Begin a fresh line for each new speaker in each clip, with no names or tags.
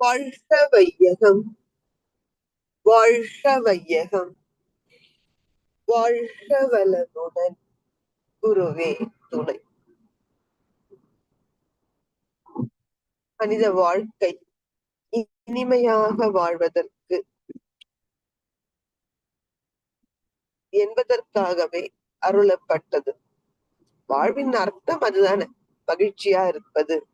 வாழ்க வையகம். வாழ்க வையகம். வாழ்க வளமுடன் குருவே துணை. மனித வாழ்க்கை இனிமையாக வாழ்வதற்கு என்பதற்காகவே அருளப்பட்டது. வாழ்வின் அர்த்தம் அதுதானே. மகிழ்ச்சியா இருப்பது.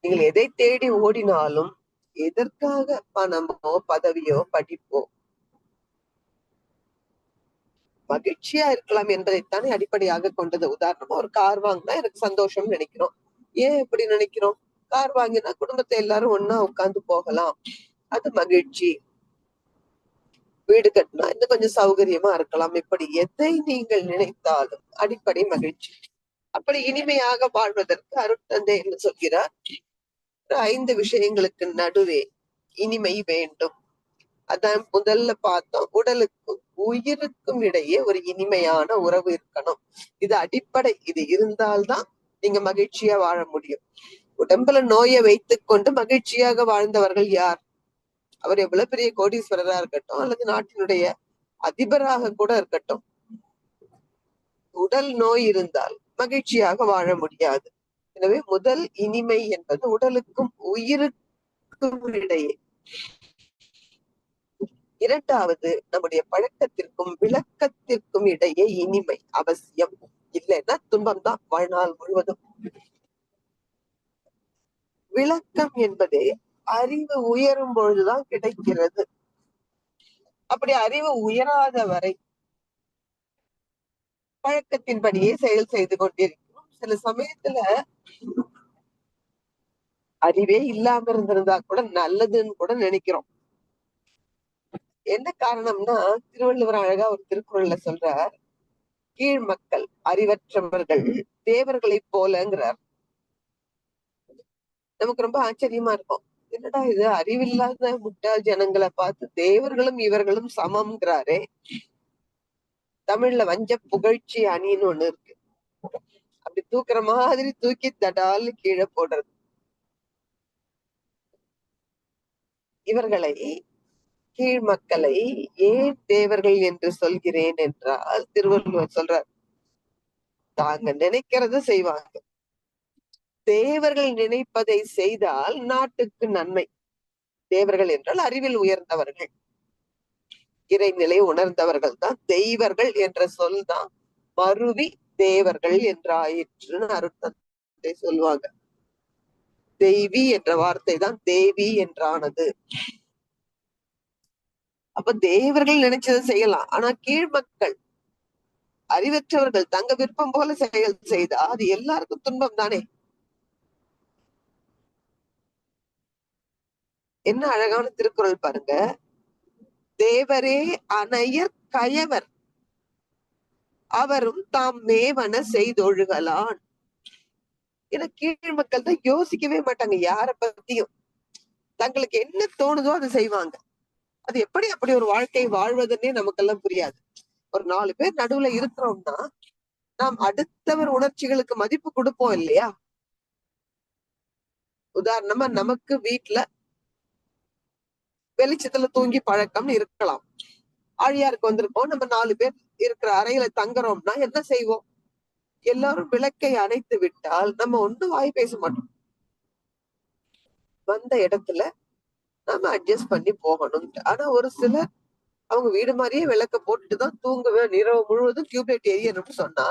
நீங்கள் எதை தேடி ஓடினாலும் எதற்காக பணமோ பதவியோ படிப்போ? மகிழ்ச்சியா இருக்கலாம் என்பதைத்தானே அடிப்படையாக கொண்டது. உதாரணமா ஒரு கார் வாங்கினா எனக்கு சந்தோஷம் நினைக்கிறோம். ஏன் இப்படி நினைக்கிறோம்? கார் வாங்கினா குடும்பத்தை எல்லாரும் ஒன்னா உட்கார்ந்து போகலாம். அது மகிழ்ச்சி. வீடு கட்டினா இன்னும் கொஞ்சம் சௌகரியமா இருக்கலாம். இப்படி எதை நீங்கள் நினைத்தாலும் அடிப்படை மகிழ்ச்சி. அப்படி இனிமையாக வாழ்வதற்கு அருட்தந்தை என்ன சொல்கிறார். ஐந்து விஷயங்களுக்கு நடுவே இனிமை வேண்டும். அதான் முதல்ல பார்த்தோம். உடலுக்கும் உயிருக்கும் இடையே ஒரு இனிமையான உறவு இருக்கணும். இது அடிப்படை. இது இருந்தால்தான் நீங்க மகிழ்ச்சியா வாழ முடியும். உடம்புல நோயை வைத்துக் கொண்டு மகிழ்ச்சியாக வாழ்ந்தவர்கள் யார்? அவர் எவ்வளவு பெரிய கோடீஸ்வரரா இருக்கட்டும் அல்லது நாட்டினுடைய அதிபராக கூட இருக்கட்டும். உடல் நோய் இருந்தால் மகிழ்ச்சியாக வாழ முடியாது. எனவே முதல் இனிமை என்பது உடலுக்கும் உயிருக்கும் இடையே. இரண்டாவது நம்முடைய பழக்கத்திற்கும் விளக்கத்திற்கும் இடையே இனிமை அவசியம். இல்லைன்னா துன்பம் தான் வாழ்நாள் முழுவதும். விளக்கம் என்பதே அறிவு உயரும் பொழுதுதான் கிடைக்கிறது. அப்படி அறிவு உயராத வரை பழக்கத்தின்படியே செயல் செய்து கொண்டிருக்கிறோம் சில சமயத்துல அறிவே இல்லாம இருந்திருந்தா கூட நல்லதுன்னு கூட நினைக்கிறோம். என்ன காரணம்னா திருவள்ளுவர் அழகா ஒரு திருக்குறள்ல சொல்றார் கீழ் மக்கள் அறிவற்றவர்கள் தேவர்களை போலங்கிறார். நமக்கு ரொம்ப ஆச்சரியமா இருக்கும். என்னடா இது அறிவில்லாத முட்டாள் ஜனங்களை பார்த்து தேவர்களும் இவர்களும் சமம்ங்கிறாரே. தமிழ்ல வஞ்ச புகழ்ச்சி அணின்னு ஒண்ணு இருக்கு. அப்படி தூக்குற மாதிரி தூக்கி தடால்னு கீழே போடுறது. இவர்களை கீழ் மக்களை ஏன் தேவர்கள் என்று சொல்கிறேன் என்றால் திருவள்ளுவர் சொல்றார் தாங்க நினைக்கிறத செய்வாங்க. தேவர்கள் நினைப்பதை செய்தால் நாட்டுக்கு நன்மை. தேவர்கள் என்றால் அறிவில் உயர்ந்தவர்கள். இறைநிலை உணர்ந்தவர்கள் தான் தெய்வர்கள் என்ற சொல் தான் மருவி தேவர்கள் என்றாயிற்று அருட்தந்தை சொல்லுவாங்க. தெய்வி என்ற வார்த்தை தான் தேவி என்றானது. அப்ப தேவர்கள் நினைச்சதை செய்யலாம். ஆனா கீழ் மக்கள் அறிவற்றவர்கள் தங்க விருப்பம் போல செயல் செய்தா அது எல்லாருக்கும் துன்பம் தானே? என்ன அழகான திருக்குறள் பாருங்க. தேவரே அணையர் கயவர். அவரும் தாம் மேவன செய்தொழுகலான். ஏன்னா கீழ் மக்கள் தான் யோசிக்கவே மாட்டாங்க யார பத்தியும். தங்களுக்கு என்ன தோணுதோ அதை செய்வாங்க. அது எப்படி அப்படி ஒரு வாழ்க்கை வாழ்வதுன்னே நமக்கெல்லாம் புரியாது. ஒரு நாலு பேர் நடுவுல இருக்கிறோம்னா நாம் அடுத்தவர் உணர்ச்சிகளுக்கு மதிப்பு கொடுப்போம் இல்லையா? உதாரணமா நமக்கு வீட்டுல வெளிச்சத்துல தூங்கி பழக்கம்னு இருக்கலாம். ஆழியாருக்கு வந்திருப்போம் நம்ம நாலு பேர் இருக்கிற அறையில தங்குறோம்னா என்ன செய்வோம்? எல்லாரும் விளக்கை அணைத்து விட்டால் நம்ம ஒண்ணும் வாய் பேச மாட்டோம். வந்த இடத்துல நம்ம அட்ஜஸ்ட் பண்ணி போகணும் ஆனா ஒரு சிலர் அவங்க வீடு மாதிரியே விளக்க போட்டுட்டு தான் தூங்குவேன் இரவு முழுவதும் டியூப்லைட் எரியணும்னு சொன்னா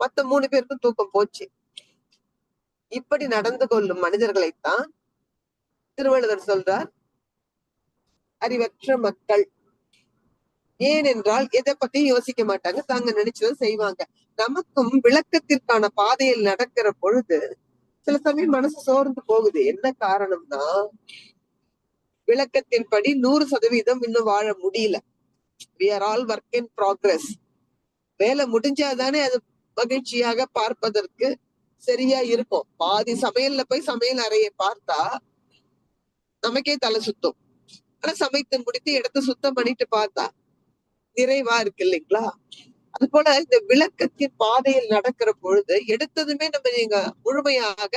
மத்த மூணு பேருக்கும் தூக்கம் போச்சு. இப்படி நடந்து கொள்ளும் மனிதர்களைத்தான் திருவள்ளுவர் சொல்றார் அறிவற்ற மக்கள் ஏனென்றால் எதை பத்தியும் யோசிக்க மாட்டாங்க. தாங்க நினைச்சதை செய்வாங்க. நமக்கும் விளக்கத்திற்கான பாதையில் நடக்கிற பொழுது சில சமயம் மனசு சோர்ந்து போகுது. என்ன காரணம்னா விளக்கத்தின்படி நூறு சதவீதம் இன்னும் வாழ முடியல. We are all work in progress வேலை முடிஞ்சாதானே அது மகிழ்ச்சியாக பார்ப்பதற்கு சரியா இருக்கும். பாதி சமையல்ல போய் சமையல் அறையை பார்த்தா நமக்கே தலை சுத்தும். ஆனா சமைத்து முடித்து இடத்த சுத்தம் பண்ணிட்டு பார்த்தா நிறைவா இருக்கு இல்லைங்களா? அது போல இந்த விளக்கத்தின் பாதையில் நடக்கிற பொழுது எடுத்ததுமே நம்ம நீங்க முழுமையாக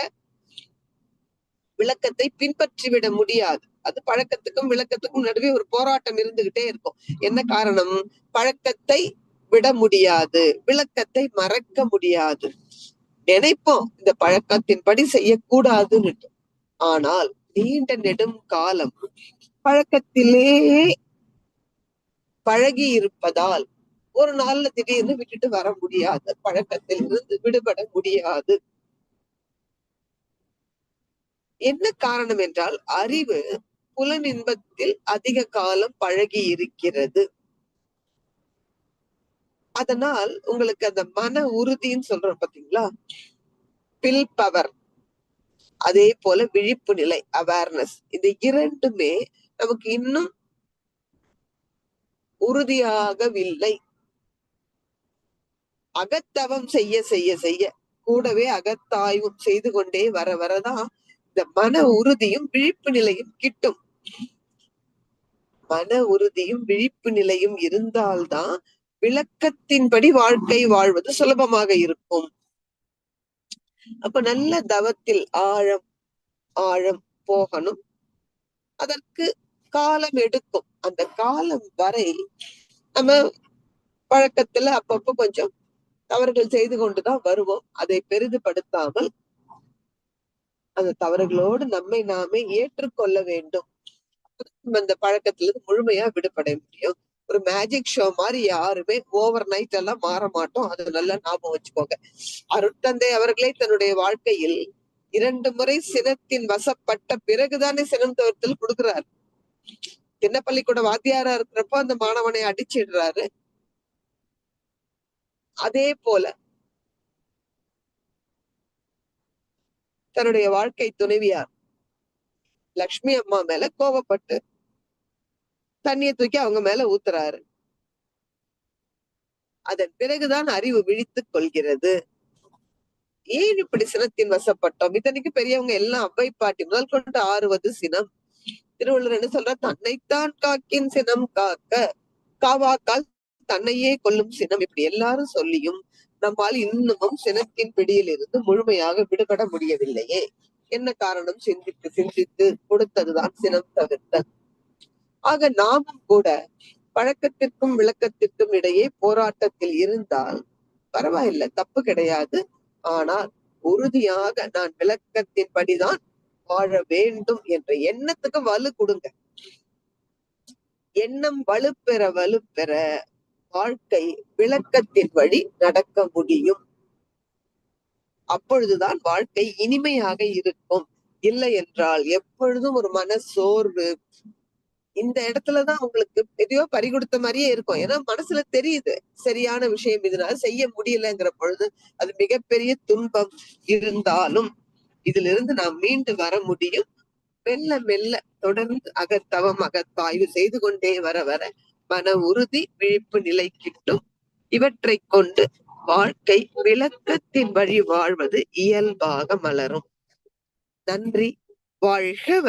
விளக்கத்தை பின்பற்றிவிட முடியாது. அது பழக்கத்துக்கும் விளக்கத்துக்கும் நடுவே ஒரு போராட்டம் இருந்துகிட்டே இருக்கும். என்ன காரணம்? பழக்கத்தை விட முடியாது. விளக்கத்தை மறக்க முடியாது. நினைப்போம் இந்த பழக்கத்தின்படி செய்யக்கூடாதுன்னு. ஆனால் நீண்ட நெடும் காலம் பழக்கத்திலேயே பழகி இருப்பதால் ஒரு நாள்ல திடீர்னு விட்டுட்டு வர முடியாது. பழக்கத்தில் இருந்து விடுபட முடியாது. என்ன காரணம் என்றால் அறிவு புலனின்பத்தில் அதிக காலம் பழகி இருக்கிறது அதனால் உங்களுக்கு அந்த மன உறுதின்னு சொல்றோம் பாத்தீங்களா? பில் பவர் அதே போல விழிப்பு நிலை அவேர்னஸ் இந்த இரண்டுமே நமக்கு இன்னும் உறுதியாகவில்லை. அகத்தவம் செய்ய செய்ய செய்ய கூடவே அகத்தாய்வும் செய்து கொண்டே வர வரதான் இந்த மன உறுதியும் விழிப்பு நிலையும் கிட்டும். மன உறுதியும் விழிப்பு நிலையும் இருந்தால்தான் விளக்கத்தின்படி வாழ்க்கை வாழ்வது சுலபமாக இருக்கும். அப்ப நல்ல தவத்தில் ஆழம் ஆழம் போகணும். அதற்கு காலம் எடுக்கும். அந்த காலம் வரை நம்ம பழக்கத்துல அப்பப்ப கொஞ்சம் தவறுகள் செய்து கொண்டுதான் வருவோம். அதை பெரிதுபடுத்தாமல் அந்த தவறுகளோடு நம்மை நாமே ஏற்றுக்கொள்ள வேண்டும். நம்ம அந்த பழக்கத்திலிருந்து முழுமையா விடுபட முடியும். ஒரு மேஜிக் ஷோ மாதிரி யாருமே ஓவர் நைட் எல்லாம் மாற மாட்டோம். அது நல்லா ஞாபகம் வச்சுக்கோங்க. அருட்தந்தை அவர்களே தன்னுடைய வாழ்க்கையில் இரண்டு முறை சினத்தின் வசப்பட்ட பிறகுதானே சினம் தவிர்த்தல் கொடுக்கிறார். சின்ன பள்ளிக்கூட வாத்தியாரா இருக்கிறப்போ அந்த மாணவனை அடிச்சிடுறாரு. அதே போல தன்னுடைய வாழ்க்கை துணைவியார் லக்ஷ்மி அம்மா மேல கோவப்பட்டு தண்ணியை தூக்கி அவங்க மேல ஊத்துறாரு. அதன் பிறகுதான் அறிவு விழித்துக் கொள்கிறது. ஏன் இப்படி சினத்தின் வசப்பட்டோம்? இத்தனைக்கு பெரியவங்க எல்லாம் அவ்வை பாட்டி முதல் கொண்டு ஆறுவது சினம். திருவள்ளுவர் என்ன சொல்ற தன்னைத்தான் காக்கின் சினம் காக்க காவாக்கால் தன்னையே கொல்லும் சினம். இப்படி எல்லாரும் சொல்லியும் நம்மால் இன்னமும் சினத்தின் பிடியில் இருந்து முழுமையாக விடுபட முடியவில்லையே. என்ன காரணம்? சிந்தித்து சிந்தித்து கொடுத்ததுதான் சினம் தவிர்த்தல் ஆக நாமும் கூட பழக்கத்திற்கும் விளக்கத்திற்கும் இடையே போராட்டத்தில் இருந்தால் பரவாயில்ல தப்பு கிடையாது. ஆனால் உறுதியாக நான் விளக்கத்தின்படிதான் வாழ வேண்டும் என்ற எண்ணத்துக்கு வலு கொடுங்க. எண்ணம் வலுப்பெற வலுப்பெற வாழ்க்கை விளக்கத்தின் வழி நடக்க முடியும். அப்பொழுதுதான் வாழ்க்கை இனிமையாக இருக்கும். இல்லை என்றால் எப்பொழுதும் ஒரு மன சோர்வு இந்த இடத்துலதான் உங்களுக்கு எதையோ பறி கொடுத்த மாதிரியே இருக்கும். ஏன்னா மனசுல தெரியுது சரியான விஷயம் இதனால செய்ய முடியலங்கிற பொழுது அது மிகப்பெரிய துன்பம் இருந்தாலும் இதுல இருந்து நாம் மீண்டு வர முடியும். மெல்ல மெல்ல தொடர்ந்து அகத்தவம் அகத்தாய்வு செய்து கொண்டே வர வர மன உறுதி விழிப்பு நிலை கிட்டும். இவற்றை கொண்டு வாழ்க்கை விளக்கத்தின் வழி வாழ்வது இயல்பாக மலரும். நன்றி. வாழ்க